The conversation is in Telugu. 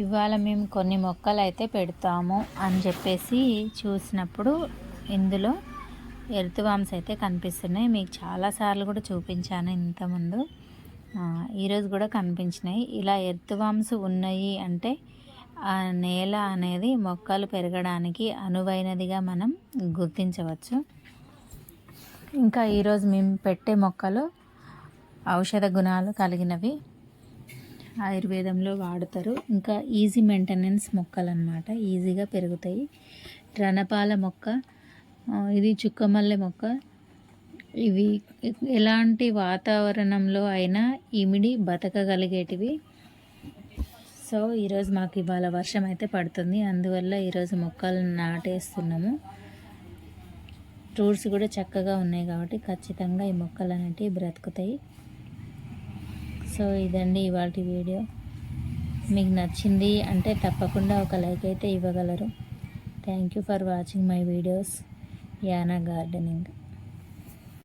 ఇవాళ మేము కొన్ని మొక్కలు అయితే పెడతాము అని చెప్పేసి చూసినప్పుడు ఇందులో ఎర్తువామ్స్ అయితే కనిపిస్తున్నాయి. మీకు చాలాసార్లు కూడా చూపించాను ఇంతకుముందు ఈరోజు కూడా కనిపించినాయి. ఇలా ఎర్తువామ్స్ ఉన్నాయి అంటే ఆ నేల అనేది మొక్కలు పెరగడానికి అనువైనదిగా మనం గుర్తించవచ్చు. ఇంకా ఈరోజు మేము పెట్టే మొక్కలు ఔషధ గుణాలు కలిగినవి. ఆయుర్వేదంలో వాడతారు. ఇంకా ఈజీ మెయింటెనెన్స్ మొక్కలు అన్నమాట ఈజీగా పెరుగుతాయి. రణపాల మొక్క ఇది చుక్కమల్లె మొక్క. ఇవి ఎలాంటి వాతావరణంలో అయినా ఇమిడి బతకగలిగేటివి. సో ఈరోజు మాకు ఇవాళ వర్షం అయితే పడుతుంది. అందువల్ల ఈరోజు మొక్కలు నాటేస్తున్నాము. రూట్స్ కూడా చక్కగా ఉన్నాయి కాబట్టి ఖచ్చితంగా ఈ మొక్కలు అనేటివి బ్రతుకుతాయి. సో ఇదండి ఇవాళ వీడియో. మీకు నచ్చింది అంటే తప్పకుండా ఒక లైక్ అయితే ఇవ్వగలరు. Thank you for watching my videos Yana gardening